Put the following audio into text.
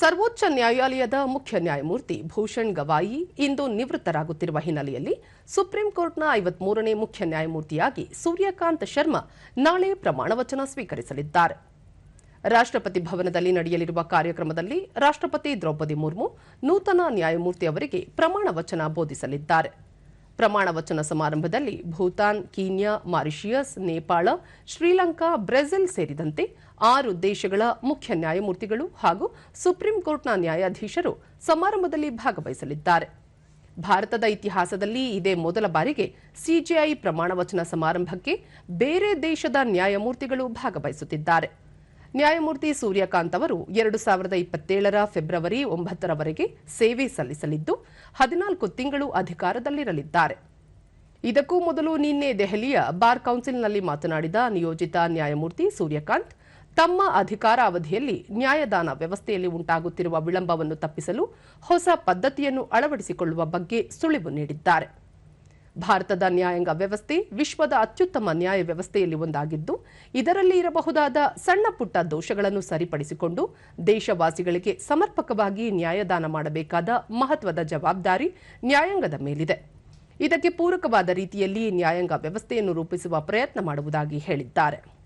ಸರ್ವೋಚ್ಚ ನ್ಯಾಯಾಲಯದ ಮುಖ್ಯ ನ್ಯಾಯಮೂರ್ತಿ ಭೂಷಣ್ ಗವಾಯಿ ಇಂದು ನಿವೃತ್ತರಾಗುತ್ತಿರುವ ಹಿನ್ನೆಲೆಯಲ್ಲಿ ಸುಪ್ರೀಂ ಕೋರ್ಟ್ನ ಐವತ್ಮೂರನೇ ಮುಖ್ಯ ನ್ಯಾಯಮೂರ್ತಿಯಾಗಿ ಸೂರ್ಯಕಾಂತ್ ಶರ್ಮಾ ನಾಳೆ ಪ್ರಮಾಣವಚನ ಸ್ವೀಕರಿಸಲಿದ್ದಾರೆ. ರಾಷ್ಟ್ರಪತಿ ಭವನದಲ್ಲಿ ನಡೆಯಲಿರುವ ಕಾರ್ಯಕ್ರಮದಲ್ಲಿ ರಾಷ್ಟ್ರಪತಿ ದ್ರೌಪದಿ ಮುರ್ಮು ನೂತನ ನ್ಯಾಯಮೂರ್ತಿ ಅವರಿಗೆ ಪ್ರಮಾಣ ವಚನ ಬೋಧಿಸಲಿದ್ದಾರೆ. ಪ್ರಮಾಣ ವಚನ ಸಮಾರಂಭದಲ್ಲಿ Bhutan, Kenya, Mauritius, Nepal, Sri Lanka, Brazil ಸೇರಿದಂತೆ ಆರು ದೇಶಗಳ ಮುಖ್ಯ ನ್ಯಾಯಮೂರ್ತಿಗಳು ಹಾಗೂ ಸುಪ್ರೀಂ ಕೋರ್ಟ್ನ ನ್ಯಾಯಾಧೀಶರು ಸಮಾರಂಭದಲ್ಲಿ ಭಾಗವಹಿಸಲಿದ್ದಾರೆ. ಭಾರತದ ಇತಿಹಾಸದಲ್ಲಿ ಇದೇ ಮೊದಲ ಬಾರಿಗೆ ಸಿಜೆಐ ಪ್ರಮಾಣ ವಚನ ಸಮಾರಂಭಕ್ಕೆ ಬೇರೆ ದೇಶದ ನ್ಯಾಯಮೂರ್ತಿಗಳು ಭಾಗವಹಿಸುತ್ತಿದ್ದಾರೆ. ನ್ಯಾಯಮೂರ್ತಿ ಸೂರ್ಯಕಾಂತ್ ಅವರು ಎರಡು ಸಾವಿರದ ಇಪ್ಪತ್ತೇಳರ ಫೆಬ್ರವರಿ ಒಂಬತ್ತರವರೆಗೆ ಸೇವೆ ಸಲ್ಲಿಸಲಿದ್ದು, ಹದಿನಾಲ್ಕು ತಿಂಗಳು ಅಧಿಕಾರದಲ್ಲಿರಲಿದ್ದಾರೆ. ಇದಕ್ಕೂ ಮೊದಲು ನಿನ್ನೆ ದೆಹಲಿಯ ಬಾರ್ ಕೌನ್ಸಿಲ್ನಲ್ಲಿ ಮಾತನಾಡಿದ ನಿಯೋಜಿತ ನ್ಯಾಯಮೂರ್ತಿ ಸೂರ್ಯಕಾಂತ್, ತಮ್ಮ ಅಧಿಕಾರ ಅವಧಿಯಲ್ಲಿ ನ್ಯಾಯದಾನ ವ್ಯವಸ್ಥೆಯಲ್ಲಿ ಉಂಟಾಗುತ್ತಿರುವ ವಿಳಂಬವನ್ನು ತಪ್ಪಿಸಲು ಹೊಸ ಪದ್ಧತಿಯನ್ನು ಅಳವಡಿಸಿಕೊಳ್ಳುವ ಬಗ್ಗೆ ಸುಳಿವು ನೀಡಿದ್ದಾರೆ. ಭಾರತದ ನ್ಯಾಯಾಂಗ ವ್ಯವಸ್ಥೆ ವಿಶ್ವದ ಅತ್ಯುತ್ತಮ ನ್ಯಾಯ ವ್ಯವಸ್ಥೆಯಲ್ಲಿ ಒಂದಾಗಿದ್ದು, ಇದರಲ್ಲಿ ಇರಬಹುದಾದ ಸಣ್ಣ ಪುಟ್ಟ ದೋಷಗಳನ್ನು ಸರಿಪಡಿಸಿಕೊಂಡು ದೇಶವಾಸಿಗಳಿಗೆ ಸಮರ್ಪಕವಾಗಿ ನ್ಯಾಯದಾನ ಮಾಡಬೇಕಾದ ಮಹತ್ವದ ಜವಾಬ್ದಾರಿ ನ್ಯಾಯಾಂಗದ ಮೇಲಿದೆ. ಇದಕ್ಕೆ ಪೂರಕವಾದ ರೀತಿಯಲ್ಲಿ ನ್ಯಾಯಾಂಗ ವ್ಯವಸ್ಥೆಯನ್ನು ರೂಪಿಸುವ ಪ್ರಯತ್ನ ಮಾಡುವುದಾಗಿ ಹೇಳಿದ್ದಾರೆ.